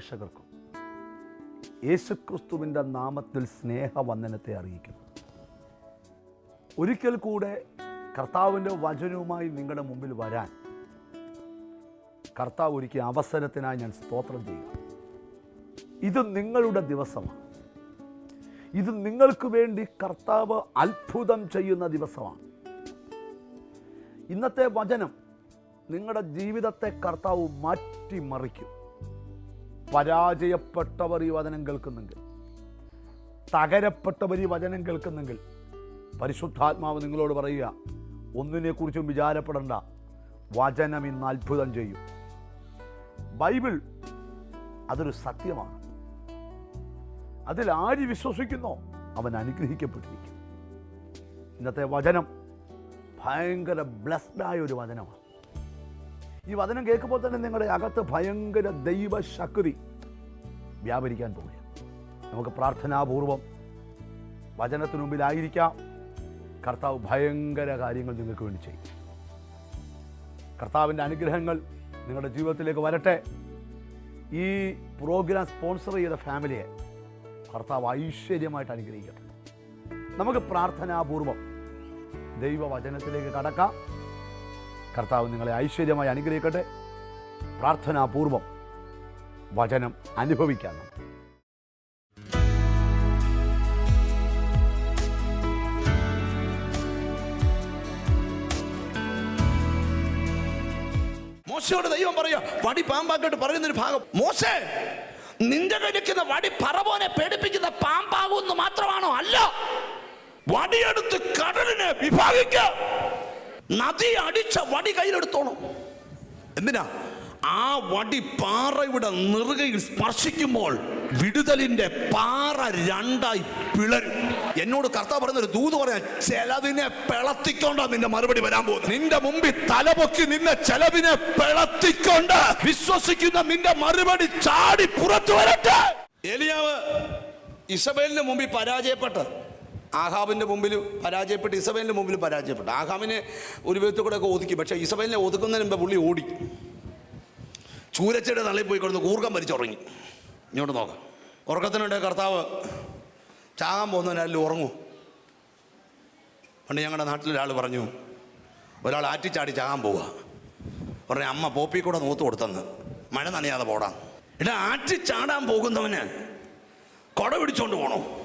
പ്രേക്ഷകർക്കും യേശുക്രിസ്തുവിന്റെ നാമത്തിൽ സ്നേഹവന്ദനത്തെ അറിയിക്കുന്നു. ഒരിക്കൽ കൂടെ കർത്താവിന്റെ വചനവുമായി നിങ്ങളുടെ മുമ്പിൽ വരാൻ കർത്താവ് ഒരുക്കിയ അവസരത്തിനായി ഞാൻ സ്തോത്രം ചെയ്യുക ഇത് നിങ്ങളുടെ ദിവസമാണ്. ഇത് നിങ്ങൾക്ക് വേണ്ടി കർത്താവ് അത്ഭുതം ചെയ്യുന്ന ദിവസമാണ്. ഇന്നത്തെ വചനം നിങ്ങളുടെ ജീവിതത്തെ കർത്താവ് മാറ്റിമറിക്കും. പരാജയപ്പെട്ടവർ ഈ വചനം കേൾക്കുന്നെങ്കിൽ തകരപ്പെട്ടവർ ഈ വചനം കേൾക്കുന്നെങ്കിൽ പരിശുദ്ധാത്മാവ് നിങ്ങളോട് പറയുക ഒന്നിനെക്കുറിച്ചും വിചാരപ്പെടേണ്ട വചനം ഇന്ന് അത്ഭുതം ചെയ്യും. ബൈബിൾ അതൊരു സത്യമാണ്. അതിൽ ആര് വിശ്വസിക്കുന്നോ അവൻ അനുഗ്രഹിക്കപ്പെട്ടിരിക്കും. ഇന്നത്തെ വചനം ഭയങ്കര ബ്ലസ്ഡായ ഒരു വചനമാണ്. ഈ വചനം കേൾക്കുമ്പോൾ തന്നെ നിങ്ങളുടെ അകത്ത് ഭയങ്കര ദൈവശക്തി വ്യാപരിക്കാൻ പോവുക നമുക്ക് പ്രാർത്ഥനാപൂർവം വചനത്തിനു മുമ്പിലായിരിക്കാം. കർത്താവ് ഭയങ്കര കാര്യങ്ങൾ നിങ്ങൾക്ക് വേണ്ടി ചെയ്യും. കർത്താവിന്റെ അനുഗ്രഹങ്ങൾ നിങ്ങളുടെ ജീവിതത്തിലേക്ക് വരട്ടെ. ഈ പ്രോഗ്രാം സ്പോൺസർ ചെയ്ത ഫാമിലിയെ കർത്താവ് ഐശ്വര്യമായിട്ട് അനുഗ്രഹിക്കട്ടെ. നമുക്ക് പ്രാർത്ഥനാപൂർവം ദൈവവചനത്തിലേക്ക് കടക്കാം. കർത്താവ് നിങ്ങളെ ഐശ്വര്യമായി അനുഗ്രഹിക്കട്ടെ. പ്രാർത്ഥനാപൂർവം വചനം അനുഭവിക്കാൻ. മോശയോട് ദൈവം പറയുക വടി പാമ്പാക്കിട്ട് പറയുന്നൊരു ഭാഗം. മോശ നിന്റെ കഴിക്കുന്ന വടി പറവോനെ പേടിപ്പിക്കുന്ന പാമ്പാകുന്നു മാത്രമാണോ അല്ല? വടിയെടുത്ത് കടലിനെ വിഭാഗിക്ക നദി അടിച്ച വടി കയ്യിലെടുത്തോണം. എന്തിനാ? ആ വടി പാറയുടെ നെറുകയിൽ സ്പർശിക്കുമ്പോൾ വിടുതലിന്റെ പാറ രണ്ടായി പിളരും. എന്നോട് കർത്താവ് പറഞ്ഞ ഒരു ദൂത് പറയാൻ ചിലതിനെ പിളത്തിക്കൊണ്ടാ നിന്റെ മറുപടി വരാൻ പോകുന്നു. നിന്റെ മുമ്പിൽ തലപൊക്കി നിന്നെ ചിലതിനെ പിളത്തിക്കൊണ്ട് വിശ്വസിക്കുന്ന നിന്റെ മറുപടി ചാടി പുറത്തു വരട്ടെ. എലിയാവ് ഇസബേലിന് മുമ്പിൽ പരാജയപ്പെട്ട്. ആഹാബിന്റെ മുമ്പിൽ പരാജയപ്പെട്ട് ഇസബേലിന്റെ മുമ്പിൽ പരാജയപ്പെട്ടു. ആഹാബിനെ ഒരു വിധത്തിൽ കൂടെ ഒക്കെ ഒതുക്കി. പക്ഷേ ഇസബേലിനെ ഒതുക്കുന്നതിന് മുമ്പ് പുള്ളി ഓടി. ചൂരച്ചയുടെ തള്ളിൽ പോയി കിടന്ന് കൂർക്കം വലിച്ചുറങ്ങി ഇങ്ങോട്ട് നോക്കാം. ഉറക്കത്തിനുണ്ട് കർത്താവ്? ചാകാൻ പോകുന്നവനാരും ഉറങ്ങൂ. പണ്ട് ഞങ്ങളുടെ നാട്ടിലൊരാൾ പറഞ്ഞു ഒരാൾ ആറ്റിച്ചാടി ചാകാൻ പോവുക പറഞ്ഞ അമ്മ പോപ്പി കൂടെ നൂത്ത് കൊടുത്തെന്ന്. മഴ നനയാതെ പോടാം. ഇടാ ആറ്റിച്ചാടാൻ പോകുന്നവന് കൊട പിടിച്ചോണ്ട് പോണോ?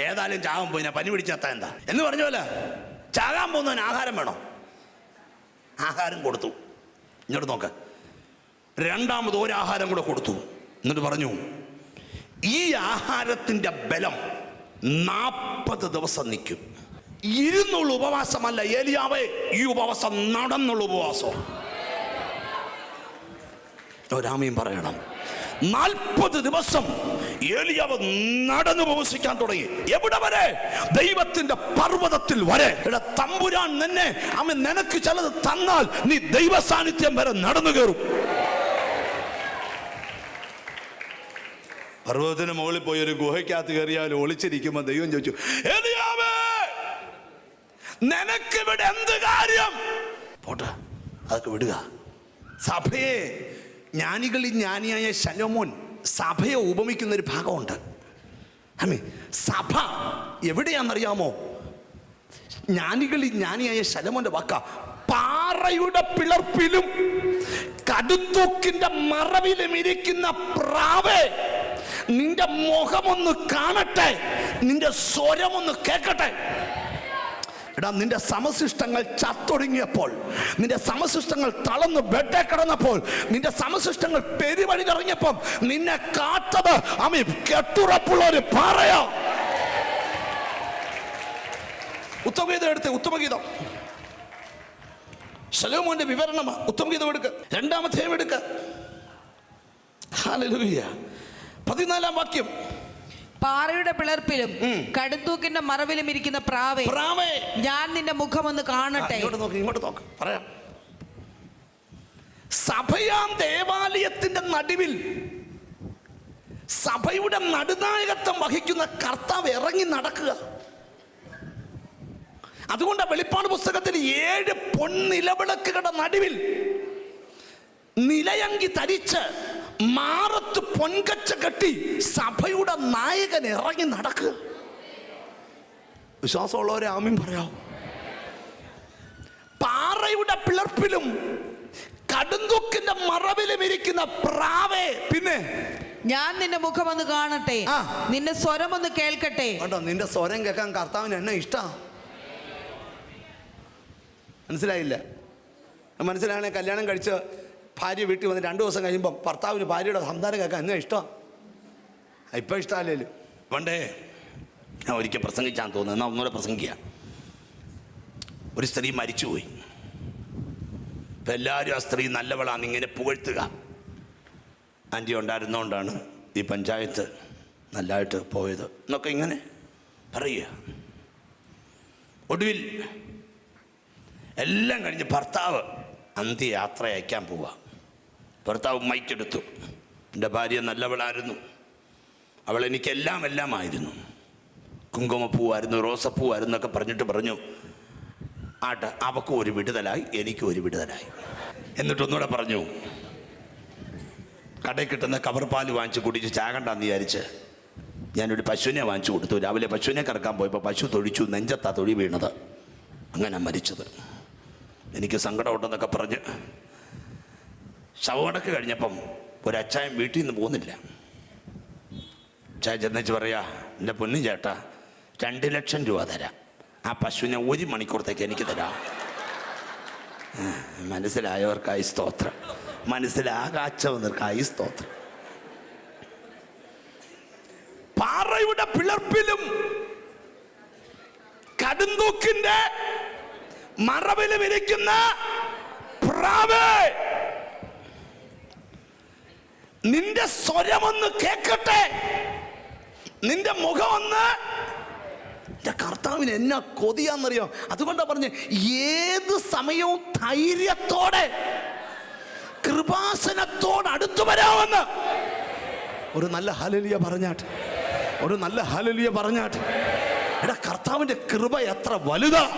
ഏതായാലും ചാകാൻ പോയിനാ പനി പിടിച്ചാത്ത എന്താ? എന്ന് പറഞ്ഞ പോലെ ചാകാൻ പോകുന്നവന് ആഹാരം വേണോ? ആഹാരം കൊടുത്തു. ഇങ്ങോട്ട് നോക്ക്. രണ്ടാമത് ഒരാഹാരം കൂടെ കൊടുത്തു. എന്നിട്ട് പറഞ്ഞു ഈ ആഹാരത്തിന്റെ ബലം നാൽപ്പത് ദിവസം നിൽക്കും. ഇരുന്നുള്ള ഉപവാസമല്ല ഏലിയാവേ ഈ ഉപവാസം നടന്നുള്ള ഉപവാസം. ഒരാമയും പറയണം. നാൽപ്പത് ദിവസം ഏലിയാവ് നടന്നു പ്രവസിക്കാൻ തുടങ്ങി. എവിടെ വരെ? ദൈവത്തിന്റെ പർവതത്തിൽ വരെ. എടാ തമ്പുരാൻ നിന്നെ അവൻ നിനക്ക് ചിലത് തന്നാൽ നീ ദൈവ സാന്നിധ്യം വരെ നടന്നു കയറും. പർവതത്തിന് മുകളിൽ പോയി ഒരു ഗുഹയ്ക്കകത്ത് കയറിയാൽ ഒളിച്ചിരിക്കുമ്പോൾ ദൈവം ചോദിച്ചു "ഏലിയാവേ, നിനക്ക് ഇവിടെ എന്ത് കാര്യം? പോട്ടെ അതൊക്കെ വിടുക. സഭയെ ജ്ഞാനികളിൽ ജ്ഞാനിയായ ശലോമോൻ സഭയെ ഉപമിക്കുന്ന ഒരു ഭാഗമുണ്ട്. അമ്മേ സഭ എവിടെയാണെന്നറിയാമോ? ജ്ഞാനികളിൽ ജ്ഞാനിയായ ശലോമോന്റെ വാക്ക പാറയുടെ പിളർപ്പിലും കടുത്തൂക്കിന്റെ മറവിലും ഇരിക്കുന്ന പ്രാവേ നിന്റെ മുഖമൊന്ന് കാണട്ടെ നിന്റെ സ്വരമൊന്ന് കേൾക്കട്ടെ. എടാ നിന്റെ സമശിഷ്ടങ്ങൾ ചത്തൊടുങ്ങിയപ്പോൾ നിന്റെ സമശിഷ്ടങ്ങൾ തളർന്ന് ബെഡേ കിടന്നപ്പോൾ നിന്റെ സമശിഷ്ടങ്ങൾ പെരുവഴിഞ്ഞിറങ്ങിയപ്പോൾ നിന്നെ കാത്തത് അമി കെട്ടുറപ്പുള്ള ഒരു പാറയോ. ഉത്തമഗീതം എടുത്ത് ഉത്തമഗീതം. ശലോമോന്റെ വിവരണം ഉത്തമഗീതം എടുക്ക. രണ്ടാമധ്യം എടുക്ക. ഹല്ലേലൂയ. പതിനാലാം വാക്യം. പാറയുടെ പിളർപ്പിലും കടുത്തൂക്കിന്റെ മറവിലും ഇരിക്കുന്ന പ്രാവേ പ്രാവേ. ഞാൻ നിന്റെ മുഖം ഒന്ന് കാണട്ടെ ഇങ്ങോട്ട് നോക്ക് ഇങ്ങോട്ട് നോക്ക്. പറയാം. സഭയാം ദേവാലയത്തിന്റെ നടുവിൽ സഭയുടെ നടുനായകത്വം വഹിക്കുന്ന കർത്താവ് ഇറങ്ങി നടക്കുക. അതുകൊണ്ട് വെളിപ്പാട് പുസ്തകത്തിൽ ഏഴ് പൊൻനിലവിളക്കുകളുടെ നടുവിൽ നിലയങ്കി ധരിച്ച് മാറത്ത് പൊൻകച്ച കെട്ടി സഭയുടെ നായകൻ ഇറങ്ങി നടക്കുക. വിശ്വാസമുള്ളവരെ ആമീൻ പറയാം പാറയുടെ പിളർപ്പിലും കടുങ്കൊക്കിന്റെ മറവിലും ഇരിക്കുന്ന പ്രാവേ പിന്നെ? ഞാൻ നിന്റെ മുഖം ഒന്ന് കാണട്ടെ. നിന്റെ സ്വരം ഒന്ന് കേൾക്കട്ടെ. കണ്ടോ നിന്റെ സ്വരം കേൾക്കാൻ കർത്താവിന് എന്നെ ഇഷ്ടാ. മനസ്സിലായില്ല? മനസ്സിലാണെ കല്യാണം കഴിച്ച് ഭാര്യ വീട്ടിൽ വന്ന് രണ്ട് ദിവസം കഴിയുമ്പോൾ ഭർത്താവിന് ഭാര്യയുടെ സംസാരം കേൾക്കാൻ എന്നാ ഇഷ്ടം? ഇപ്പം ഇഷ്ടമല്ലേലും. പണ്ടേ ഞാൻ ഒരിക്കൽ പ്രസംഗിച്ചാൻ തോന്നുന്നു. എന്നാൽ ഒന്നുകൂടെ പ്രസംഗിക്കുക. ഒരു സ്ത്രീ മരിച്ചുപോയി. ഇപ്പം എല്ലാവരും ആ സ്ത്രീ നല്ലവളാണ് ഇങ്ങനെ പുകഴ്ത്തുക. ആന്റി ഉണ്ടായിരുന്നതുകൊണ്ടാണ് ഈ പഞ്ചായത്ത് നല്ലതായിട്ട് പോയത്. എന്നൊക്കെ ഇങ്ങനെ പറയുക. ഒടുവിൽ എല്ലാം കഴിഞ്ഞ് ഭർത്താവ് അന്ത്യയാത്ര അയക്കാൻ പോവുക. ഭർത്താവ് മൈക്കെടുത്തു എന്റെ ഭാര്യ നല്ലവളായിരുന്നു. അവൾ എനിക്കെല്ലാം എല്ലാമായിരുന്നു. കുങ്കുമപ്പൂവായിരുന്നു റോസപ്പൂവായിരുന്നു എന്നൊക്കെ പറഞ്ഞിട്ട് പറഞ്ഞു ആട്ട് അവക്കും ഒരു വിടുതലായി എനിക്കും ഒരു വിടുതലായി. എന്നിട്ടൊന്നുകൂടെ പറഞ്ഞു കടയിൽ കിട്ടുന്ന കവർ പാൽ വാങ്ങിച്ച് കുടിച്ച് ചാകണ്ടെന്ന് വിചാരിച്ച് ഞാനൊരു പശുവിനെ വാങ്ങിച്ചു കൊടുത്തു. രാവിലെ പശുവിനെ കറക്കാൻ പോയപ്പോൾ പശു തൊഴിച്ചു നെഞ്ചത്താ തൊഴി വീണത്. അങ്ങനെ മരിച്ചത്. എനിക്ക് സങ്കടമുണ്ടെന്നൊക്കെ പറഞ്ഞ് ശവമടക്ക് കഴിഞ്ഞപ്പം ഒരച്ചായം വീട്ടിൽ നിന്ന് പോകുന്നില്ല. ചായ ചെന്നിച്ച് പറയാ എന്റെ പൊന്നും ചേട്ടാ രണ്ട് ലക്ഷം രൂപ തരാം. ആ പശുവിനെ ഒരു മണിക്കൂറത്തേക്ക് എനിക്ക് തരാം. മനസ്സിലായവർക്കായി സ്തോത്രം. മനസ്സിലാകാച്ചവന്നവർക്കായി സ്തോത്രം. പാറയുടെ പിളർപ്പിലും കടുന്തൂക്കിന്റെ മറവിലും ഇരിക്കുന്ന പ്രാവേ. നിന്റെ സ്വരമൊന്ന് കേക്കട്ടെ. നിന്റെ മുഖമൊന്ന്. എന്റെ കർത്താവിന് എന്നാ കൊതിയാന്നറിയോ? അതുകൊണ്ടാ പറഞ്ഞ് ഏത് സമയവും ധൈര്യത്തോടെ കൃപാസനത്തോട് അടുത്തു വരാമെന്ന്. ഒരു നല്ല ഹലലിയ പറഞ്ഞാട്ട്. ഒരു നല്ല ഹലലിയ പറഞ്ഞാട്ട്. എടാ കർത്താവിന്റെ കൃപ എത്ര വലുതാ.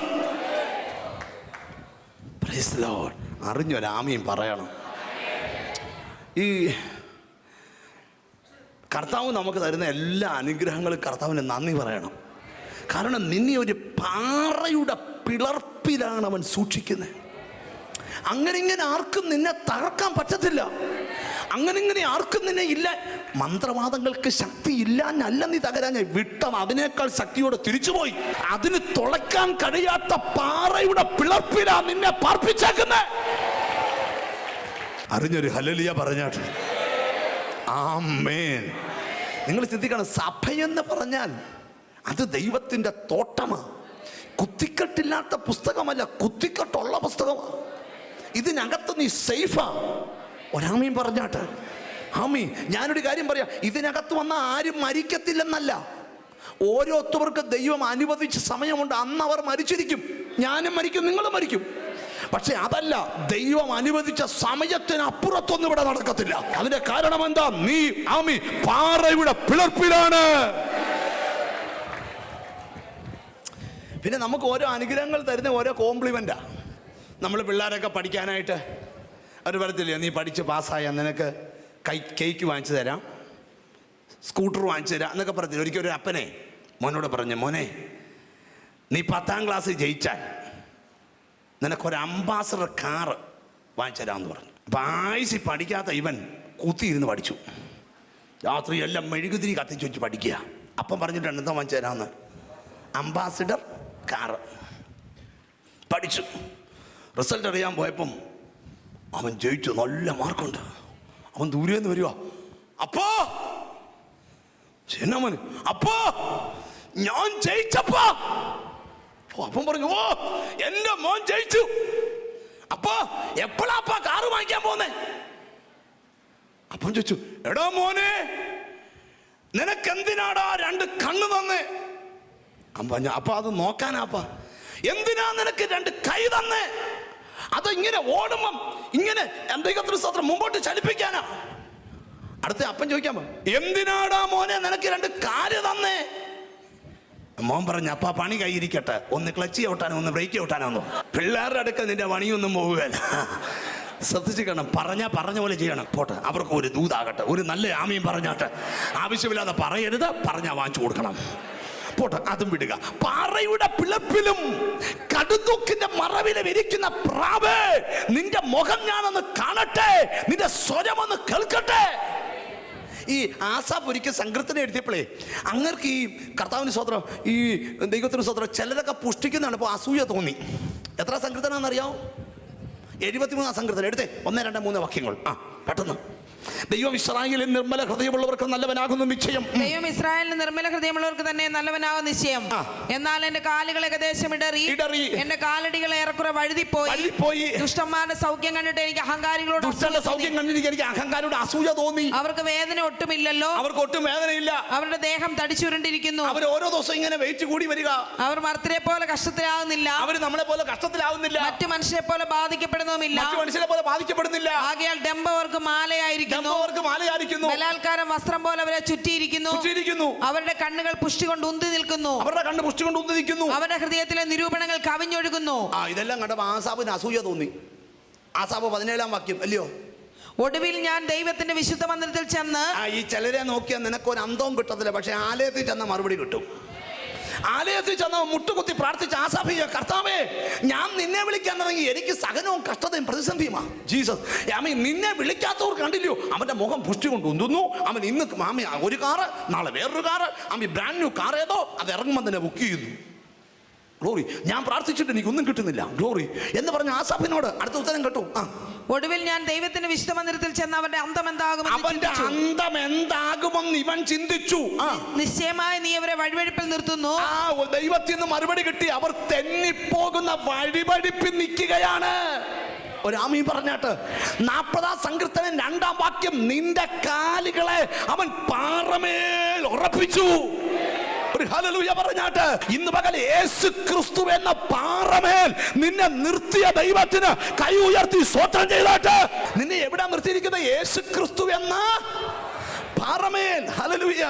അറിഞ്ഞൊരാമയും പറയണം. ഈ കർത്താവ് നമുക്ക് തരുന്ന എല്ലാ അനുഗ്രഹങ്ങളും കർത്താവിന് നന്ദി പറയണം. കാരണം നിന്നെ ഒരു പാറയുടെ പിളർപ്പിലാണ് അവൻ സൂക്ഷിക്കുന്നത്. അങ്ങനെ ഇങ്ങനെ ആർക്കും നിന്നെ തകർക്കാൻ പറ്റത്തില്ല. അങ്ങനെ ഇങ്ങനെ ആർക്കും നിന്നെ ഇല്ല. മന്ത്രവാദങ്ങൾക്ക് ശക്തി ഇല്ലാഞ്ഞല്ല നീ തകരാൻ വിട്ടം അതിനേക്കാൾ ശക്തിയോടെ തിരിച്ചുപോയി. അതിന് തുളയ്ക്കാൻ കഴിയാത്ത പാറയുടെ പിളർപ്പിലാ നിന്നെ പാർപ്പിച്ചേക്കുന്നത്. അറിഞ്ഞൊരു ഹലലിയ പറഞ്ഞാട്ട്. ആമേൻ. നിങ്ങൾ ചിന്തിക്കണം സഭയെന്ന് പറഞ്ഞാൽ അത് ദൈവത്തിന്റെ തോട്ടമാണ് കുത്തിക്കെട്ടില്ലാത്ത പുസ്തകമല്ല കുത്തിക്കെട്ടുള്ള പുസ്തകമാണ് ഇതിനകത്ത് നീ സേഫാ. ഒരാമയും പറഞ്ഞാട്ട്. ആമി ഞാനൊരു കാര്യം പറയാം ഇതിനകത്ത് വന്ന ആരും മരിക്കത്തില്ലെന്നല്ല. ഓരോരുത്തർക്ക് ദൈവം അനുവദിച്ച സമയമുണ്ട് അന്ന് അവർ മരിച്ചിരിക്കും. ഞാനും മരിക്കും നിങ്ങളും മരിക്കും. പക്ഷെ അതല്ല ദൈവം അനുവദിച്ച സമയത്തിന് അപ്പുറത്തൊന്നും ഇവിടെ നടക്കത്തില്ല. അതിന്റെ കാരണം എന്താ? നീ ആമി പാറയുടെ പിളർപ്പിലാണ്. പിന്നെ നമുക്ക് ഓരോ അനുഗ്രഹങ്ങൾ തരുന്ന ഓരോ കോംപ്ലിമെന്റാ. നമ്മൾ പിള്ളേരൊക്കെ പഠിക്കാനായിട്ട് അവർ പറയത്തില്ലേ നീ പഠിച്ച് പാസ്സായ നിനക്ക് കൈ കേക്ക് വാങ്ങിച്ചു തരാം സ്കൂട്ടർ വാങ്ങിച്ചു തരാം എന്നൊക്കെ പറഞ്ഞില്ല? ഒരിക്കലും ഒരു അപ്പനെ മോനോട് പറഞ്ഞു മോനെ നീ പത്താം ക്ലാസ് ജയിച്ചാൽ നിനക്കൊരു അംബാസഡർ കാറ് വാങ്ങിച്ചു തരാമെന്ന് പറഞ്ഞു. അപ്പം പഠിക്കാത്ത ഇവൻ കുത്തിയിരുന്ന് പഠിച്ചു. രാത്രി എല്ലാം മെഴുകുതിരി കത്തിച്ച് വെച്ച് പഠിക്കുക. അപ്പം പറഞ്ഞിട്ടുണ്ട് എന്താ വാങ്ങിച്ചു തരാമെന്ന് അംബാസിഡർ കാറ്. പഠിച്ചു. റിസൾട്ട് അറിയാൻ പോയപ്പം അവൻ ജയിച്ചു. നല്ല മാർക്കുണ്ട്. അവൻ ദൂരെ നിന്ന് വരുവാ. അപ്പോ? ചെന്നമ്മൻ അപ്പോ? ഞാൻ ജയിച്ചപ്പോ. അപ്പം പറഞ്ഞു ഓ എന്റെ മോൻ ജയിച്ചു. അപ്പൊ എപ്പോഴാപ്പാ കാറ് വാങ്ങിക്കാൻ പോന്നേ? അപ്പം ചോദിച്ചു എടോ മോനെ നിനക്ക് എന്തിനാടാ രണ്ട് കണ്ണ് തന്നേ? അമ്മ പറഞ്ഞു അപ്പൊ അത് നോക്കാനാപ്പാ എന്തിനാ നിനക്ക് രണ്ട് കൈ തന്നേ? അത് ഇങ്ങനെ ഓടുമ്പം ഇങ്ങനെ എന്തെങ്കിലും സ്വത്രം മുമ്പോട്ട് ചലിപ്പിക്കാനാ? അടുത്ത അപ്പൻ ചോദിക്കാൻ എന്തിനാടാ മോനെ നിനക്ക് രണ്ട് കാൽ തന്നേ? മോൻ പറഞ്ഞു അപ്പാ പണി കൈയിരിക്കട്ടെ ഒന്ന് ക്ലച്ച് ചവിട്ടാനോ ഒന്ന് ബ്രേക്ക് ചവിട്ടാനോ ഒന്ന് പിള്ളേരുടെ അടുക്ക നിന്റെ പണിയൊന്നും പോവുകയല്ല. ശ്രദ്ധിച്ചു കാണണം പറഞ്ഞാൽ പറഞ്ഞ പോലെ ചെയ്യണം. പോട്ടെ അവർക്ക് ഒരു ദൂതാകട്ടെ. ഒരു നല്ല ആമയും പറഞ്ഞാട്ടെ. ആവശ്യമില്ലാതെ പറയരുത്. പറഞ്ഞാൽ വാങ്ങിച്ചു കൊടുക്കണം. പോട്ടെ അതും വിടുക. പാറയുടെ പിളപ്പിലും കടുതൂക്കിന്റെ മറവിലും ഇരിക്കുന്ന പ്രാവ് നിന്റെ മുഖം ഞാനൊന്ന് കാണട്ടെ. നിന്റെ സ്വരമൊന്ന് കേൾക്കട്ടെ. ഈ ആസാഫ് ഒരിക്കൽ സങ്കീർത്തനം എഴുതിയപ്പോഴേ അങ്ങർക്ക് ഈ കർത്താവിന് സ്വത്രം ഈ ദൈവത്തിന് സ്വത്രം ചിലരൊക്കെ പുഷ്ടിക്കുന്നതാണ്. ഇപ്പോൾ അസൂയ തോന്നി. എത്ര സങ്കീർത്തനാണെന്നറിയാമോ എഴുപത്തിമൂന്നാം സങ്കീർത്തനം എടുത്തേ ഒന്ന് രണ്ട് മൂന്ന് വാക്യങ്ങൾ. ആ പെട്ടെന്ന്. ദൈവം ഇസ്രായേലിൽ നിർമ്മല ഹൃദയമുള്ളവർക്ക് നല്ലവനാകുന്നു നിശ്ചയം. ദൈവം ഇസ്രായേലിൽ നിർമ്മല ഹൃദയമുള്ളവർക്ക് തന്നെ നല്ലവനാകും നിശ്ചയം. എന്നാൽ എന്റെ കാലുകൾ ഏകദേശം ഇടറി. ഇടറി. എന്റെ കാലടികൾ ഏറെക്കുറെ വഴുതിപ്പോയി. വഴുതിപ്പോയി. ദുഷ്ടന്മാരുടെ സൗഖ്യം കണ്ടിട്ട് എനിക്ക് അഹങ്കാരികളോട് ദുഷ്ടന്റെ സൗഖ്യം കണ്ടിട്ട് എനിക്ക് അഹങ്കാരിയുടെ അസൂയ തോന്നി. അവർക്ക് വേദന ഒട്ടുമില്ലല്ലോ. അവർക്ക് ഒട്ടും വേദനയില്ല. അവരുടെ ദേഹം തടിച്ചുരുണ്ടിരിക്കുന്നു. അവർ ഓരോ ദിവസം ഇങ്ങനെ വെയിറ്റ് കൂടി വരിക. അവർ മർത്തരെ പോലെ കഷ്ടത്തിലാകുന്നില്ല അവർ നമ്മളെ പോലെ കഷ്ടത്തിലാവുന്നില്ല. മറ്റു മനുഷ്യരെ പോലെ ബാധിക്കപ്പെടുന്നതുമില്ല. മറ്റു മനുഷ്യരെ പോലെ ബാധിക്കപ്പെടുന്നില്ല. ആകയാൽ ഡംബ അവർക്ക് മാലയായിരിക്കുന്നു അവർക്ക് മാലയായിരിക്കുന്നു ബലാത്കാരം വസ്ത്രം പോലെ അവരെ ചുറ്റിയിരിക്കുന്നു. ചുറ്റിയിരിക്കുന്നു. അവരുടെ കണ്ണുകൾ പുഷ്ടി കൊണ്ട് ഉന്തി നിൽക്കുന്നു. അവരുടെ കണ്ണ് പുഷ്ടി കൊണ്ട് ഉന്തി നിൽക്കുന്നു. അവരുടെ ഹൃദയത്തിലെ നിരൂപണങ്ങൾ കവിഞ്ഞൊഴുകുന്നു. ആ ഇതെല്ലാം കണ്ടപ്പോൾ ആസാബിന് അസൂയ തോന്നി. ആസാബ് പതിനേഴാം വാക്യം അല്ലയോ? ഒടുവിൽ ഞാൻ ദൈവത്തിന്റെ വിശുദ്ധ മന്ദിരത്തിൽ ചെന്ന് ഈ ചിലരെ നോക്കിയാൽ നിനക്ക് ഒരു അന്തവും കിട്ടത്തില്ല പക്ഷെ ആലയത്തിൽ ചെന്ന മറുപടി കിട്ടും. ആലയത്തിൽ ചെന്ന മുട്ടുകുത്തി പ്രാർത്ഥിച്ച ആസാഫിയ കർത്താവേ ഞാൻ നിന്നെ വിളിക്കാൻ തുടങ്ങി. എനിക്ക് സഹനവും കഷ്ടതയും പ്രതിസന്ധിയുമാ. ജീസസ് ആമി നിന്നെ വിളിക്കാത്തവർ കണ്ടില്ലയോ? അവന്റെ മുഖം പുഷ്ടി കൊണ്ട് ഉന്തുന്നു. അവൻ ഇന്ന് മാമി ഒരു കാറ് നാളെ വേറൊരു കാറ്. ആമി ബ്രാൻഡ് ന്യൂ കാർ ഏതോ അത് ഇറങ്ങുമ്പോൾ തന്നെ ബുക്ക് ചെയ്യുന്നു. ഗ്ലോറി ഞാൻ പ്രാർത്ഥിച്ചിട്ട് എനിക്ക് ഒന്നും കിട്ടുന്നില്ല. ഗ്ലോറി എന്ന് പറഞ്ഞ ആസാഫിനോട് അടുത്ത ഉത്തരം കേട്ടു. ആ. ഒടുവിൽ ഞാൻ ദൈവത്തിന്റെ വിശുദ്ധ മന്ദിരത്തിൽ ചെന്ന് അവന്റെ അന്തം എന്താകും അവന്റെ. അന്തം എന്താകുമെന്ന് ഇവൻ ചിന്തിച്ചു. നിശ്ചയമായി നീ അവരെ വഴിവഴിപ്പിൽ നിർത്തുന്നു. ആ ദൈവത്തിൽ നിന്ന് മറുപടി കിട്ടി. അവർ തെന്നിപ്പോകുന്ന വഴിവഴിപ്പിൽ നിൽക്കുകയാണ്. ഒരാമീ പറഞ്ഞാട്ട് നാൽപ്പതാം സങ്കീർത്തനം രണ്ടാം വാക്യം നിന്റെ കാലുകളെ അവൻ പാറമേൽ ഉറപ്പിച്ചു. ഒരു ഹലലൂയ പറഞ്ഞാട്ട് ഇന്ന് പകൽ യേശു ക്രിസ്തു എന്ന പാറമേൽ നിന്നെ നിർത്തിയ ദൈവത്തിന് കൈ ഉയർത്തി സ്വോത്രം ചെയ്താട്ട്. നിന്നെ എവിടെ നിർത്തിയിരിക്കുന്നത്? യേശു ക്രിസ്തു എന്ന പാറമേൽ. ഹലലുയ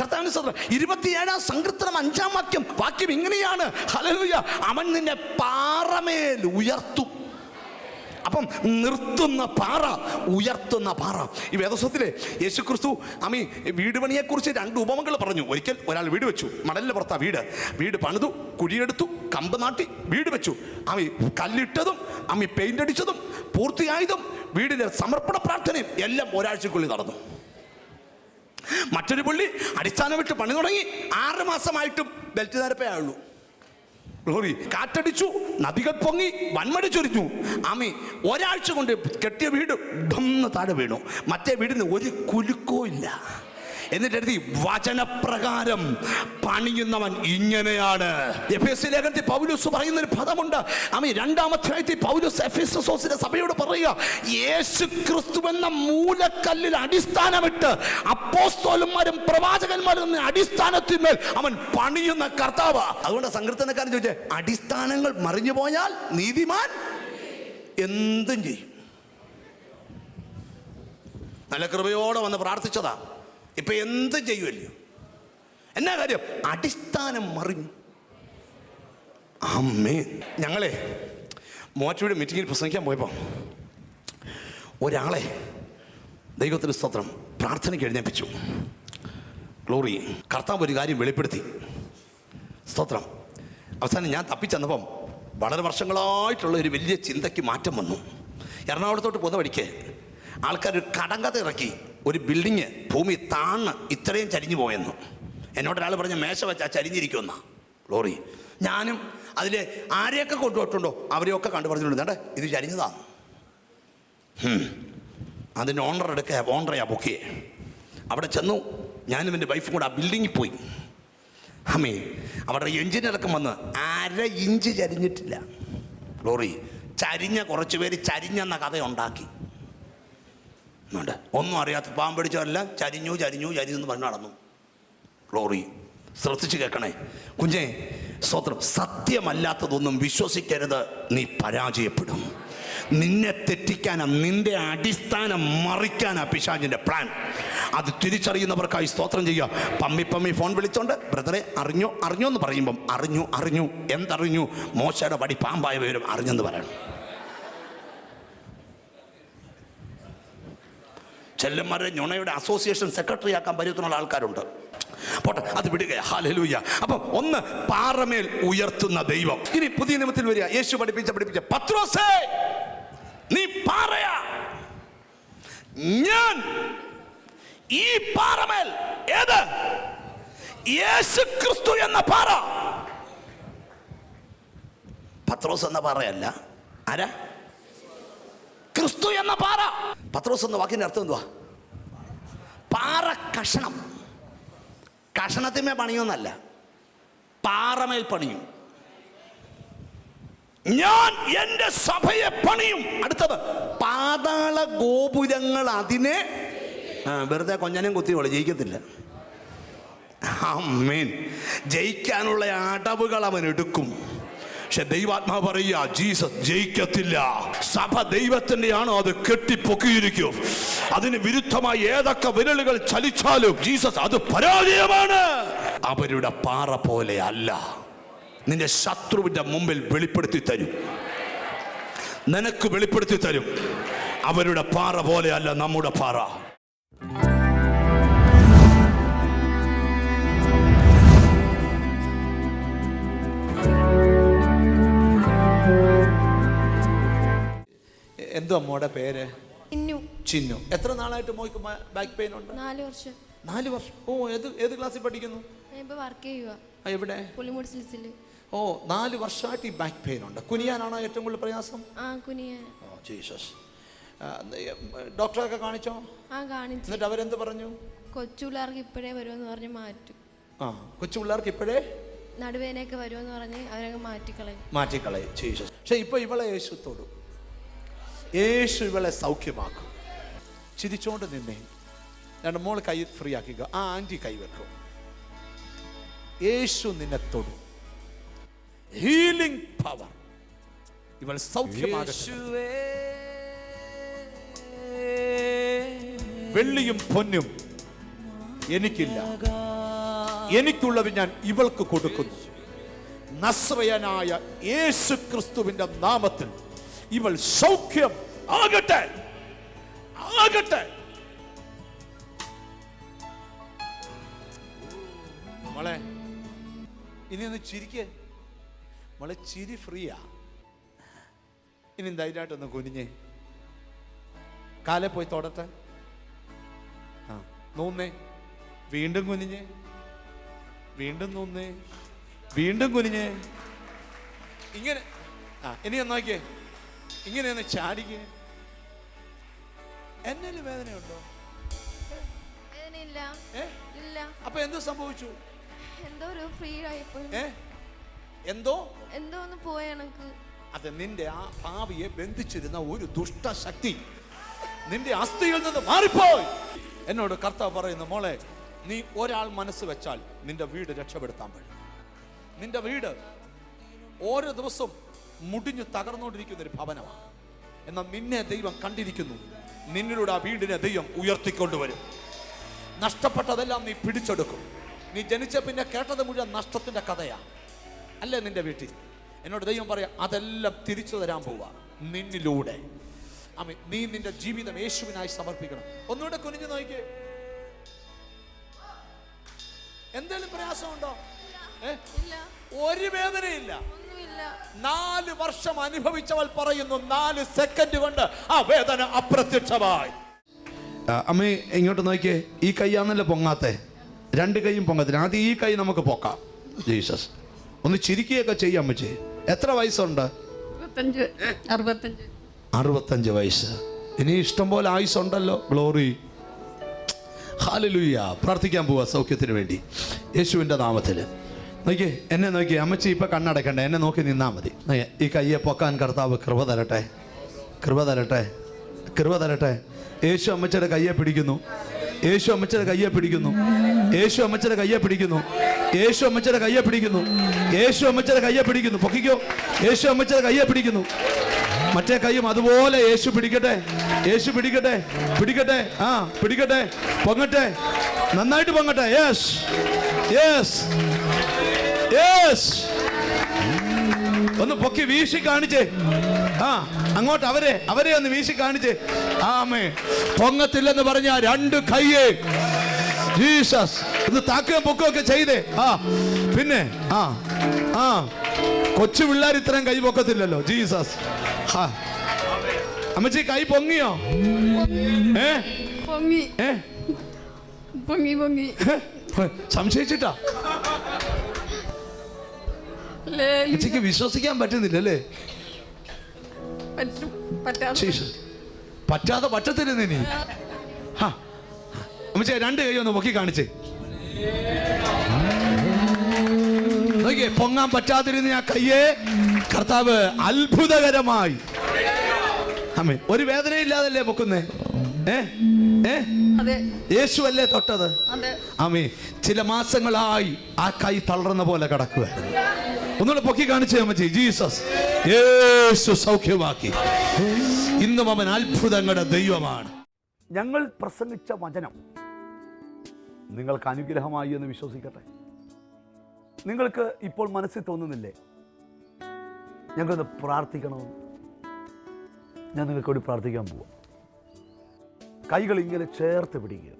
കർത്താവിന് സ്വന്തം ഇരുപത്തിയേഴാം സങ്കീർത്തനം അഞ്ചാം വാക്യം. വാക്യം ഇങ്ങനെയാണ്. ഹലലുയ അവൻ നിന്നെ പാറമേൽ ഉയർത്തും. അപ്പം നിർത്തുന്ന പാറ ഉയർത്തുന്ന പാറ. ഈ വേദസ്വത്തിലെ യേശു ക്രിസ്തു അമ്മി വീട് പണിയെക്കുറിച്ച് രണ്ട് ഉപമകൾ പറഞ്ഞു. ഒരിക്കൽ ഒരാൾ വീട് വെച്ചു. മടലിന്റെ പുറത്താ വീട്. വീട് പണിതു കുഴിയെടുത്തു കമ്പ് നാട്ടി വീട് വെച്ചു. അമ്മി കല്ലിട്ടതും അമ്മി പെയിന്റ് അടിച്ചതും പൂർത്തിയായതും വീടിന്റെ സമർപ്പണ പ്രാർത്ഥനയും എല്ലാം ഒരാഴ്ചക്കുള്ളിൽ നടന്നു. മറ്റൊരു പുള്ളി അടിസ്ഥാനം വിട്ട് പണി തുടങ്ങി ആറ് മാസമായിട്ടും ബെൽറ്റ് നിരപ്പേ ആയുള്ളൂ ഗ്ലോറി കാറ്റടിച്ചു നദികൾ പൊങ്ങി വന്മടി ചൊരിഞ്ഞു ആമി ഒരാഴ്ച കൊണ്ട് കെട്ടിയ വീട് ഡൊന്ന് താഴെ വീണു. മറ്റേ വീടിന് ഒരു കുലുക്കോ ഇല്ല. എന്നിട്ട് എഴുതി വചനപ്രകാരം പണിയുന്നവൻ ഇങ്ങനെയാണ്. ലേഖനത്തിൽ പൗലൂസ് പറയുന്ന ഒരു പദമുണ്ട്. അമ്മ രണ്ടാമധ്യായത്തിൽ പൗലൂസ് എഫേസോസിന്റെ സഭയോട് പറയുക യേശു ക്രിസ്തു എന്ന മൂലക്കല്ലിൽ അടിസ്ഥാനമിട്ട് അപ്പോസ്തോലന്മാരും പ്രവാചകന്മാരും എന്ന അടിസ്ഥാനത്തിന്മേൽ അവൻ പണിയുന്ന കർത്താവ്. അതുകൊണ്ട് സങ്കീർത്തനക്കാരൻ ചോദിച്ചേ അടിസ്ഥാനങ്ങൾ മറിഞ്ഞു പോയാൽ നീതിമാൻ എന്തും ചെയ്യും. നല്ല കൃപയോടെ വന്ന് പ്രാർത്ഥിച്ചതാ. ഇപ്പൊ എന്ത് ചെയ്യുമല്ലോ എന്നാ കാര്യം? അടിസ്ഥാനം മറിഞ്ഞു. അമ്മേ. ഞങ്ങളെ മോറ്റയുടെ മീറ്റിങ്ങിൽ പ്രസംഗിക്കാൻ പോയപ്പോൾ ഒരാളെ ദൈവത്തിന്റെ സ്തോത്രം പ്രാർത്ഥനയ്ക്ക് എഴുന്നേപ്പിച്ചു. ഗ്ലോറി കർത്താവ് ഒരു കാര്യം വെളിപ്പെടുത്തി. സ്തോത്രം. അവസാനം ഞാൻ തപ്പിച്ചെന്നപ്പം വളരെ വർഷങ്ങളായിട്ടുള്ള ഒരു വലിയ ചിന്തയ്ക്ക് മാറ്റം വന്നു. എറണാകുളത്തോട്ട് പോകുന്ന വഴിക്ക് ആൾക്കാർ ഒരു കടങ്കഥ ഇറക്കി. ഒരു ബിൽഡിങ് ഭൂമി താണ് ഇത്രയും ചരിഞ്ഞു പോയെന്നു. എന്നോട് ഒരാൾ പറഞ്ഞ മേശ വെച്ചാൽ ചരിഞ്ഞിരിക്കുമെന്ന. ലോറി ഞാനും അതിൽ ആരെയൊക്കെ കൊണ്ടുപോയിട്ടുണ്ടോ അവരെയൊക്കെ കണ്ടു പറഞ്ഞിട്ടുണ്ട്. "ദാണ്ടെ, ഇത് ചരിഞ്ഞതാണ്. അതിന്റെ ഓണർ എടുക്കുക ഓണറയാ ബുക്ക് ചെയ്യേ അവിടെ ചെന്നു. ഞാനും എന്റെ വൈഫും കൂടെ ആ ബിൽഡിങ്ങിൽ പോയി. അമ്മേ അവിടെ എഞ്ചിനിറക്കം വന്ന് അര ഇഞ്ച് ചരിഞ്ഞിട്ടില്ല. ലോറി ചരിഞ്ഞ കുറച്ച് പേര് ചരിഞ്ഞെന്ന കഥ ഉണ്ടാക്കി ഉണ്ട്. ഒന്നും അറിയാത്ത പാമ്പടിച്ചവരെല്ലാം ചരിഞ്ഞു ചരിഞ്ഞു ചരിഞ്ഞു എന്ന് പറഞ്ഞു നടന്നു. ലോറി ശ്രദ്ധിച്ച് കേൾക്കണേ. കുഞ്ഞേ സ്വത്രം സത്യമല്ലാത്തതൊന്നും വിശ്വസിക്കരുത്. നീ പരാജയപ്പെടും. നിന്നെ തെറ്റിക്കാനാ നിന്റെ അടിസ്ഥാനം മറിക്കാനാ പിശാചിന്റെ പ്ലാൻ അത് തിരിച്ചറിയുന്നവർക്കായി സ്തോത്രം ചെയ്യുക. പമ്മി പമ്മി ഫോൺ വിളിച്ചോണ്ട് ബ്രദറെ അറിഞ്ഞോ? അറിഞ്ഞോ? എന്ന് പറയുമ്പം അറിഞ്ഞു അറിഞ്ഞു. എന്തറിഞ്ഞു? മോശയുടെ വടി പാമ്പായ വിവരം അറിഞ്ഞെന്ന് പറയണം. ചെല്ലന്മാരെ ഞൊണയുടെ അസോസിയേഷൻ സെക്രട്ടറി ആക്കാൻ പര്യത്തുള്ള ആൾക്കാരുണ്ട്. പോട്ടെ അത് വിടുക ഹാലലൂയ അപ്പം ഒന്ന് പാറമേൽ ഉയർത്തുന്ന ദൈവം. ഇനി പുതിയ നിയമത്തിൽ വരിക. യേശു പഠിപ്പിച്ച പഠിപ്പിച്ച. പത്രോസേ നീ പാറയാ. ഞാൻ ഈ പാറമേൽ ഏത്? യേശു ക്രിസ്തു എന്ന പാറ. പത്രോസ് എന്ന പാറയല്ല. ആരാ? ക്രിസ്തു എന്ന പാറ. പത്രോസ് എന്ന വാക്കിന്റെ അർത്ഥം എന്തുവാ? പാറ കഷണം. കഷണത്തിന്മേൽ പണിയൊന്നല്ല പാറമേൽ പണിയും. ഞാൻ എന്റെ സഭയെ പണിയും. അടുത്തത് പാതാള ഗോപുരങ്ങൾ അതിനെ വെറുതെ കൊഞ്ഞനും കുത്തിയോളൂ ജയിക്കത്തില്ല. ജയിക്കാനുള്ള അടവുകൾ അവൻ എടുക്കും. പക്ഷെ ദൈവാത്മാവ് പറയുക ജീസസ് ജയിക്കത്തില്ല. സഭ ദൈവത്തിന്റെ ആണോ അത് കെട്ടിപ്പൊക്കിയിരിക്കും. അതിന് വിരുദ്ധമായി ഏതൊക്കെ വിരലുകൾ ചലിച്ചാലും ജീസസ് അത് പരാജയമാണ്. അവരുടെ പാറ പോലെ അല്ല. നിന്റെ ശത്രുവിന്റെ മുമ്പിൽ വെളിപ്പെടുത്തി തരും. നിനക്ക് വെളിപ്പെടുത്തി തരും. അവരുടെ പാറ പോലെ അല്ല നമ്മുടെ പാറ. എന്തോ അമ്മയുടെ പേര്? ഇന്നു ചിന്നു. എത്ര നാളായിട്ട് മോയ്ക്ക് ബാക്ക് പെയിൻ ഉണ്ട്? നാല് വർഷം. നാല് വർഷം. ഓ ഏത് ഏത് ക്ലാസ്സിൽ പഠിക്കുന്നു? വർക്ക് ചെയ്യുക എവിടെ? ഓ നാല് വർഷമായിട്ട് ഈ ബാക്ക് പെയിൻ ഉണ്ട്. കുനിയാനാണോ ഏറ്റവും കൂടുതൽ പ്രയാസം? Oh Jesus. ഡോക്ടറൊക്കെ കാണിച്ചോ? ആ കാണിച്ചു. എന്നിട്ട് അവരെന്ത് പറഞ്ഞു? കൊച്ചു പിള്ളേർക്ക് ഇപ്പോഴേ വരുമെന്ന് പറഞ്ഞ് മാറ്റും. ആ കൊച്ചു പിള്ളേർക്ക് ഇപ്പോഴേ? നടുവേനൊക്കെ വരുമെന്ന് പറഞ്ഞ് അവരങ്ങ് മാറ്റിക്കളയും. മാറ്റിക്കളയും. ജീസസ്. പക്ഷെ ഇപ്പൊ ഇവളെ യേശു തൊടും. യേശു ഇവളെ സൗഖ്യമാക്കും. ചിരിച്ചോണ്ട് നിന്നെ. രണ്ട് മോൾ കൈ ഫ്രീ ആക്കിക്കോ ആ ആന്റി കൈവെക്കും യേശു നിന്നെ തൊടും. ഹീലിംഗ് പവർ ഇവൾ സൗഖ്യമാകട്ടെ. വെള്ളിയും പൊന്നും എനിക്കില്ല. എനിക്കുള്ളത് ഞാൻ ഇവൾക്ക് കൊടുക്കുന്നു. നസ്രയനായ യേശു ക്രിസ്തുവിന്റെ നാമത്തിൽ ഇവൾ സൗഖ്യം ആകട്ടെ ആകട്ടെ. മോളെ ഇനി ഒന്ന് ചിരിക്കേ. മോളെ ചിരി ഫ്രീയാ. ഇനി ധൈര്യമായിട്ടൊന്ന് കുനിഞ്ഞേ. കാലെ പോയി തൊടട്ടെ. ആ നൂന്നേ. വീണ്ടും കുനിഞ്ഞേ. വീണ്ടും നൂന്നേ. വീണ്ടും കുനിഞ്ഞേ. ഇങ്ങനെ. ആ ഇനി ഒന്ന് നോക്കിയേ ചാടിക്ക്. എന്നേലും വേദനയുണ്ടോ? അപ്പൊ എന്തോ സംഭവിച്ചു? എന്തോ ഒരു ഫ്രീ ആയിപ്പോയി എന്തോ? എന്തോ ഒന്ന് പോയ അത് നിന്റെ ആ ഭാവിയെ ബന്ധിച്ചിരുന്ന ഒരു ദുഷ്ടശക്തി നിന്റെ അസ്ഥിയിൽ നിന്ന് മാറിപ്പോയി. എന്നോട് കർത്താവ് പറയുന്നു മോളെ നീ ഒരാൾ മനസ്സ് വെച്ചാൽ നിന്റെ വീട് രക്ഷപ്പെടുത്താൻ പറ്റും. നിന്റെ വീട് ഓരോ ദിവസവും മുടിഞ്ഞു തകർന്നുകൊണ്ടിരിക്കുന്ന ഒരു ഭവനമാണ്. എന്നാൽ നിന്നെ ദൈവം കണ്ടിരിക്കുന്നു. നിന്നിലൂടെ ആ വീടിനെ ദൈവം ഉയർത്തിക്കൊണ്ടുവരും. നഷ്ടപ്പെട്ടതെല്ലാം നീ പിടിച്ചെടുക്കും. നീ ജനിച്ച പിന്നെ കേട്ടത് മുഴുവൻ നഷ്ടത്തിന്റെ കഥയാണ്. അല്ലേ നിന്റെ വീട്ടിൽ? എന്നോട് ദൈവം പറയാം അതെല്ലാം തിരിച്ചു തരാൻ പോവാ. നിന്നിലൂടെ. അമ്മ നീ നിന്റെ ജീവിതം യേശുവിനായി സമർപ്പിക്കണം. ഒന്നുകൂടെ കുനിഞ്ഞു നോക്കിയേ. എന്തെങ്കിലും പ്രയാസമുണ്ടോ? ഒരു വേദനയില്ല നാല് വർഷം അനുഭവിച്ചവൾ പറയുന്നു നാല് സെക്കൻഡ് കൊണ്ട് ആ വേദന അപ്രത്യക്ഷമായി. അമ്മേ ഇങ്ങോട്ട് നോക്കിയേ ഈ കൈയാന്നല്ലേ പൊങ്ങാത്തെ? രണ്ട് കൈയും പൊങ്ങത്തില്ല. ആദ്യം ഈ കൈ നമുക്ക് പൊക്കാം. ജീസസ്. ഒന്ന് ചിരിക്കുകയൊക്കെ ചെയ്യാം അമ്മച്ചി. എത്ര വയസ്സുണ്ട്? അറുപത്തഞ്ച്. വയസ്സ്. ഇനി ഇഷ്ടം പോലെ ആയുസുണ്ടല്ലോ ഗ്ലോറി. ഹാലലുയ്യ പ്രാർത്ഥിക്കാൻ പോവാ സൗഖ്യത്തിന് വേണ്ടി. യേശുവിന്റെ നാമത്തിൽ. നോക്കിയേ എന്നെ നോക്കി അമ്മച്ചി ഇപ്പം കണ്ണടക്കണ്ട? എന്നെ നോക്കി നിന്നാൽ മതി. ഈ കയ്യെ പൊക്കാൻ കർത്താവ് കൃപ തരട്ടെ. കൃപ തരട്ടെ. കൃപ തരട്ടെ. യേശു അമ്മച്ചയുടെ കയ്യെ പിടിക്കുന്നു. യേശു അമ്മച്ചയുടെ കയ്യെ പിടിക്കുന്നു. യേശു അമ്മച്ചയുടെ കയ്യെ പിടിക്കുന്നു. യേശു അമ്മച്ചയുടെ കയ്യെ പിടിക്കുന്നു. യേശു അമ്മച്ചയുടെ കയ്യെ പിടിക്കുന്നു. പൊക്കിക്കോ. യേശു അമ്മച്ചയുടെ കയ്യെ പിടിക്കുന്നു. മറ്റേ കൈയും അതുപോലെ യേശു പിടിക്കട്ടെ. യേശു പിടിക്കട്ടെ. പിടിക്കട്ടെ. ആ പിടിക്കട്ടെ. പൊങ്ങട്ടെ. നന്നായിട്ട് പൊങ്ങട്ടെ. യെസ് യെസ് ഒന്ന് പൊക്കി വീശി കാണിച്ചേ. ആ അങ്ങോട്ട് അവരെ അവരെ ഒന്ന് വീശി കാണിച്ചേ. ആമേ. പൊങ്ങത്തില്ലെന്ന് പറഞ്ഞ രണ്ട് കയ്യേ ജീസസ് ഒന്ന് താക്കുകയും പൊക്കുകയൊക്കെ ചെയ്തേ. ആ പിന്നെ ആ ആ കൊച്ചു പിള്ളേർ ഇത്രയും കൈ പൊക്കത്തില്ലല്ലോ. ജീസസ്. ഹാ. അമ്മച്ചി കൈ പൊങ്ങിയോ? ഏ? പൊങ്ങി. ഏ? പൊങ്ങി പൊങ്ങി? സംശയിച്ചിട്ടാ. അമ്മച്ചിക്ക് വിശ്വസിക്കാൻ പറ്റുന്നില്ല അല്ലേ പറ്റും പറ്റാതെ പറ്റത്തില്ലെന്ന് പറ്റാതെ പറ്റത്തില്ല നീ. ഹാ. അമ്മച്ചി രണ്ട് കൈ ഒന്ന് പൊക്കി കാണിച്ചേ. നോക്കിയേ പൊങ്ങാൻ പറ്റാതിരുന്ന ആ കയ്യെ കർത്താവ് അത്ഭുതകരമായി. അമ്മേ ഒരു വേദനയില്ലാതല്ലേ പൊക്കുന്നേ? യേശു അല്ലേ തൊട്ടത്? ആമേ ചില മാസങ്ങളായി ആ കൈ തളർന്ന പോലെ കിടക്കുക ഒന്നുകൂടെ പൊക്കി കാണിച്ചേ അമ്മച്ചി. ജീസസ്. യേശു സൗഖ്യമാക്കി. ഇന്നും അവൻ അത്ഭുതങ്ങളുടെ ദൈവമാണ്. ഞങ്ങൾ പ്രസംഗിച്ച വചനം നിങ്ങൾക്ക് അനുഗ്രഹമായി എന്ന് വിശ്വസിക്കട്ടെ. നിങ്ങൾക്ക് ഇപ്പോൾ മനസ്സിൽ തോന്നുന്നില്ലേ? ഞങ്ങൾക്കൊന്ന് പ്രാർത്ഥിക്കണമെന്ന് ഞാൻ നിങ്ങൾക്ക് വേണ്ടി പ്രാർത്ഥിക്കാൻ പോവാം. കൈകൾ ഇങ്ങനെ ചേർത്ത് പിടിക്കുക.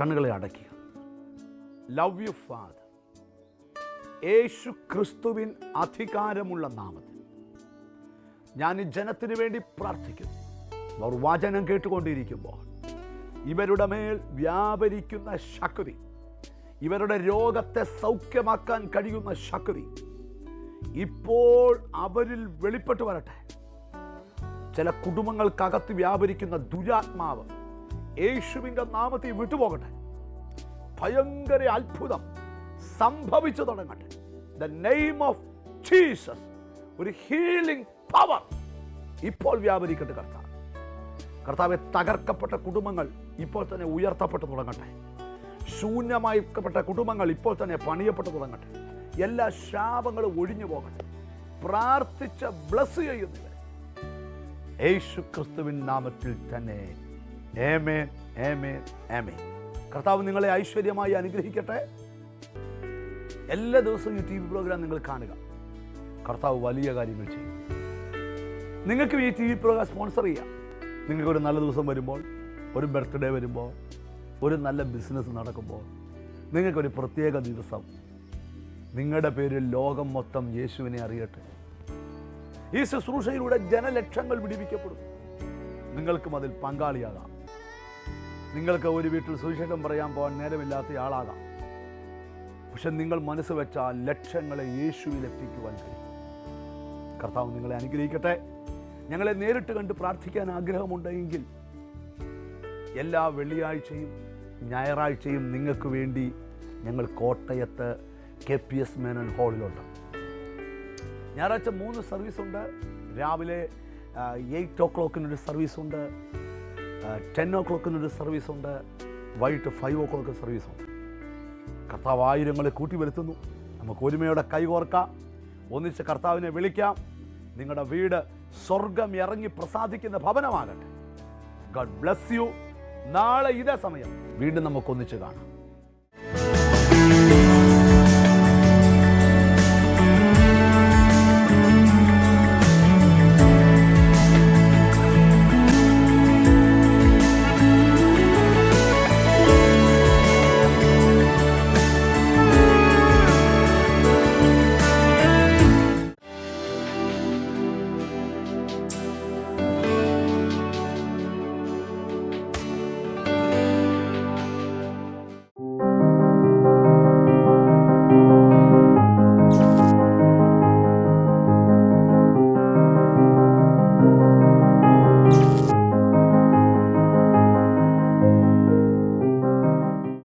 കണ്ണുകളെ അടയ്ക്കുക. ലവ് യു ഫാദർ യേശു ക്രിസ്തുവിൻ അധികാരമുള്ള നാമത്തിൽ. ഞാൻ ഈ ജനത്തിന് വേണ്ടി പ്രാർത്ഥിക്കുന്നു. അവർ വചനം കേട്ടുകൊണ്ടിരിക്കുമ്പോൾ ഇവരുടെ മേൽ വ്യാപരിക്കുന്ന ശക്തി ഇവരുടെ രോഗത്തെ സൗഖ്യമാക്കാൻ കഴിയുന്ന ശക്തി ഇപ്പോൾ അവരിൽ വെളിപ്പെട്ടു വരട്ടെ. ചില കുടുംബങ്ങൾക്കകത്ത് വ്യാപരിക്കുന്ന ദുരാത്മാവ് യേശുവിന്റെ നാമത്തിൽ വിട്ടുപോകട്ടെ. ഭയങ്കര അത്ഭുതം. സംഭവിച്ചു തുടങ്ങട്ടെ. ദ നെയിം ഓഫ് ജീസസ് ഒരു ഹീലിംഗ് പവർ ഇപ്പോൾ വ്യാപരിക്കട്ടെ കർത്താവ്. കർത്താവെ തകർക്കപ്പെട്ട കുടുംബങ്ങൾ ഇപ്പോൾ തന്നെ ഉയർത്തപ്പെട്ടു തുടങ്ങട്ടെ. ശൂന്യമായിക്കപ്പെട്ട കുടുംബങ്ങൾ ഇപ്പോൾ തന്നെ പണിയപ്പെട്ടു തുടങ്ങട്ടെ. എല്ലാ ശാപങ്ങളും ഒഴിഞ്ഞു പോകട്ടെ. പ്രാർത്ഥിച്ച ബ്ലസ് ചെയ്യുന്നവരെ യേശു ക്രിസ്തുവിൻ നാമത്തിൽ തന്നെ. ഏമേൻ ഏമേൻ ഏമേൻ കർത്താവ് നിങ്ങളെ ഐശ്വര്യമായി അനുഗ്രഹിക്കട്ടെ. എല്ലാ ദിവസവും വി പ്രോഗ്രാം നിങ്ങൾ കാണുക. കർത്താവ് വലിയ കാര്യങ്ങൾ ചെയ്യും. നിങ്ങൾക്ക് ഈ ടി വി പ്രോഗ്രാം സ്പോൺസർ ചെയ്യാം. നിങ്ങൾക്ക് ഒരു നല്ല ദിവസം വരുമ്പോൾ ഒരു ബർത്ത്ഡേ വരുമ്പോൾ ഒരു നല്ല ബിസിനസ് നടക്കുമ്പോൾ നിങ്ങൾക്കൊരു പ്രത്യേക ദിവസം. നിങ്ങളുടെ പേരിൽ ലോകം മൊത്തം യേശുവിനെ അറിയട്ടെ. ഈ ശുശ്രൂഷയിലൂടെ ജനലക്ഷങ്ങൾ വിടിവിക്കപ്പെടും. നിങ്ങൾക്കും അതിൽ പങ്കാളിയാകാം. നിങ്ങൾക്ക് ഒരു വീട്ടിൽ സുവിശേഷം പറയാൻ പോകാൻ നേരമില്ലാത്ത ആളാകാം. പക്ഷെ നിങ്ങൾ മനസ്സ് വെച്ചാൽ ലക്ഷങ്ങളെ യേശുവിൽ എത്തിക്കുവാൻ കഴിയും. കർത്താവ് നിങ്ങളെ അനുഗ്രഹിക്കട്ടെ. ഞങ്ങളെ നേരിട്ട് കണ്ട് പ്രാർത്ഥിക്കാൻ ആഗ്രഹമുണ്ടെങ്കിൽ എല്ലാ വെള്ളിയാഴ്ചയും ഞായറാഴ്ചയും നിങ്ങൾക്ക് വേണ്ടി ഞങ്ങൾ കോട്ടയത്ത് കെ പി എസ് മേനൻ ഹാളിലുണ്ട്. ഞായറാഴ്ച മൂന്ന് സർവീസുണ്ട്. രാവിലെ എയ്റ്റ് ഓ ക്ലോക്കിനൊരു സർവീസുണ്ട്. ടെൻ ഓ ക്ലോക്കിനൊരു സർവീസുണ്ട്. വൈകിട്ട് ഫൈവ് ഓ ക്ലോക്ക് സർവീസ് ഉണ്ട് കർത്താവ് ആയിരങ്ങളെ കൂട്ടി വരുത്തുന്നു നമുക്ക് ഒരുമയോടെ കൈകോർക്കാം. ഒന്നിച്ച് കർത്താവിനെ വിളിക്കാം. നിങ്ങളുടെ വീട് സ്വർഗം ഇറങ്ങി പ്രസാദിക്കുന്ന ഭവനമാകട്ടെ. ഗഡ് ബ്ലസ് യു നാളെ ഇതേ സമയം വീണ്ടും നമുക്ക് ഒന്നിച്ച് കാണാം.